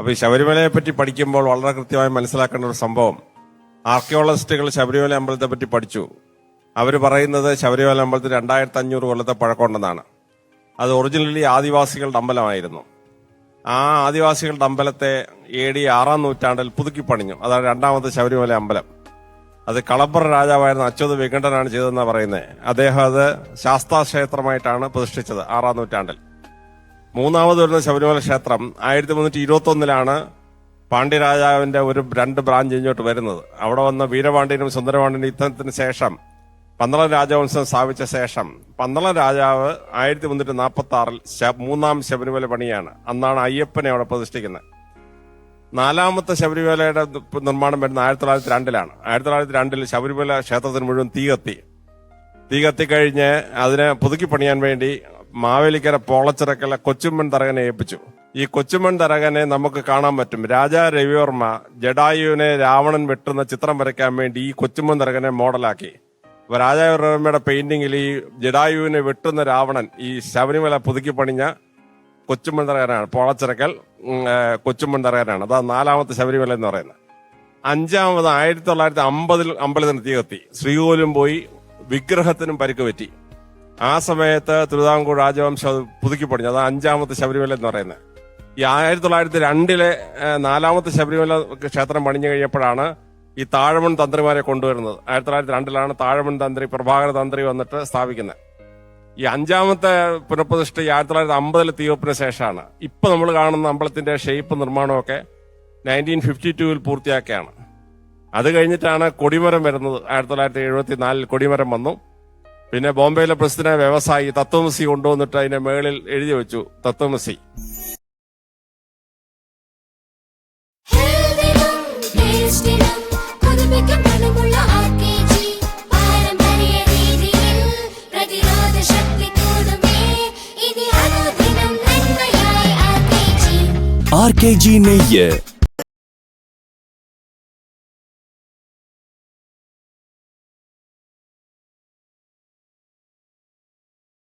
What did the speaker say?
അപ്പോൾ ഈ ശബരിമലയെ പറ്റി പഠിക്കുമ്പോൾ വളരെ കൃത്യമായി മനസ്സിലാക്കേണ്ട ഒരു സംഭവം. ആർക്കിയോളജിസ്റ്റുകൾ ശബരിമല അമ്പലത്തെ പറ്റി പഠിച്ചു. അവർ പറയുന്നത് ശബരിമല അമ്പലത്തിൽ രണ്ടായിരത്തി അഞ്ഞൂറ് കൊല്ലത്തെ പഴക്കമുണ്ടെന്നാണ്. അത് ഒറിജിനലി ആദിവാസികളുടെ അമ്പലമായിരുന്നു. ആ ആദിവാസികളുടെ അമ്പലത്തെ എ ഡി ആറാം നൂറ്റാണ്ടിൽ പുതുക്കി പണിഞ്ഞു. അതാണ് രണ്ടാമത്തെ ശബരിമല അമ്പലം. അത് കളപ്പുറ രാജാവായിരുന്ന അച്യുത വികണ്ഠനാണ് ചെയ്തതെന്നാണ് പറയുന്നത് അദ്ദേഹം അത് ശാസ്താ ക്ഷേത്രമായിട്ടാണ് പ്രതിഷ്ഠിച്ചത് ആറാം നൂറ്റാണ്ടിൽ. മൂന്നാമത് വരുന്ന ശബരിമല ക്ഷേത്രം ആയിരത്തി മുന്നൂറ്റി ഇരുപത്തി ഒന്നിലാണ് പാണ്ഡ്യരാജാവിന്റെ ഒരു രണ്ട് ബ്രാഞ്ച് ഇങ്ങോട്ട് വരുന്നത്. അവിടെ വന്ന വീരപാണ്ഡ്യനും സുന്ദരപാണ്ഡ്യനും യുദ്ധത്തിന് ശേഷം പന്തളം രാജവംശം സ്ഥാപിച്ച ശേഷം പന്തളം രാജാവ് ആയിരത്തി മുന്നൂറ്റി നാൽപ്പത്തി ആറിൽ മൂന്നാം ശബരിമല പണിയാണ്. അന്നാണ് അയ്യപ്പനെ അവിടെ പ്രതിഷ്ഠിക്കുന്നത്. നാലാമത്തെ ശബരിമലയുടെ നിർമ്മാണം വരുന്ന ആയിരത്തി തൊള്ളായിരത്തി രണ്ടിലാണ് ആയിരത്തി തൊള്ളായിരത്തി രണ്ടിൽ ശബരിമല ക്ഷേത്രത്തിന് മുഴുവൻ തീ കത്തി. തീ കത്തിക്കഴിഞ്ഞ് അതിനെ പുതുക്കി പണിയാൻ വേണ്ടി മാവേലിക്കര പോളച്ചിറക്കല കൊച്ചുമ്മൻ തരകനെ ഏൽപ്പിച്ചു. ഈ കൊച്ചുമ്മൻ തരകനെ നമുക്ക് കാണാൻ പറ്റും. രാജാ രവിവർമ്മ ജഡായുവിനെ രാവണൻ വെട്ടുന്ന ചിത്രം വരയ്ക്കാൻ വേണ്ടി ഈ കൊച്ചുമ്മൻ തരകനെ മോഡലാക്കി. രാജാ രവിവർമ്മയുടെ പെയിന്റിങ്ങിൽ ഈ ജഡായുവിനെ വെട്ടുന്ന രാവണൻ ഈ ശബരിമല പുതുക്കി പണിഞ്ഞ കൊച്ചുമ്മൻ തറകനാണ് പോളച്ചിറക്കൽ കൊച്ചുമ്മൻ തറകനാണ് അതാ നാലാമത്തെ ശബരിമല എന്ന് പറയുന്നത്. അഞ്ചാമത് ആയിരത്തി തൊള്ളായിരത്തി അമ്പതിൽ അമ്പലത്തിന് തീ കത്തി. ശ്രീകോലും പോയി വിഗ്രഹത്തിനും പരിക്ക് പറ്റി. ആ സമയത്ത് തിരുവിതാംകൂർ രാജവംശം അത് പുതുക്കി പണിഞ്ഞു അത് അഞ്ചാമത്തെ ശബരിമല എന്ന് പറയുന്നത്. ഈ ആയിരത്തി തൊള്ളായിരത്തി രണ്ടിലെ നാലാമത്തെ ശബരിമല ക്ഷേത്രം പണിഞ്ഞു കഴിഞ്ഞപ്പോഴാണ് ഈ താഴമൺ തന്ത്രിമാരെ കൊണ്ടുവരുന്നത്. ആയിരത്തി തൊള്ളായിരത്തി രണ്ടിലാണ് താഴമൺ തന്ത്രി പ്രഭാകര തന്ത്രി വന്നിട്ട് സ്ഥാപിക്കുന്നത്. ഈ അഞ്ചാമത്തെ പുനഃപ്രതിഷ്ഠ ഈ ആയിരത്തി തൊള്ളായിരത്തി അമ്പതിലെ തീവപ്പിന് ശേഷമാണ്. ഇപ്പൊ നമ്മൾ കാണുന്ന അമ്പലത്തിന്റെ ഷേപ്പ് നിർമ്മാണമൊക്കെ നയന്റീൻ ഫിഫ്റ്റി ടൂവിൽ പൂർത്തിയാക്കിയാണ്. അത് കഴിഞ്ഞിട്ടാണ് കൊടിമരം വരുന്നത്. ആയിരത്തി തൊള്ളായിരത്തി എഴുപത്തി നാലിൽ കൊടിമരം വന്നു. പിന്നെ ബോംബെയിലെ പ്രസിഡന്റ് വ്യവസായി തത്വമസി കൊണ്ടുവന്നിട്ട് അതിന്റെ മേളിൽ എഴുതി വെച്ചു തത്വമസി. ആർ കെ ജി നെയ്യ്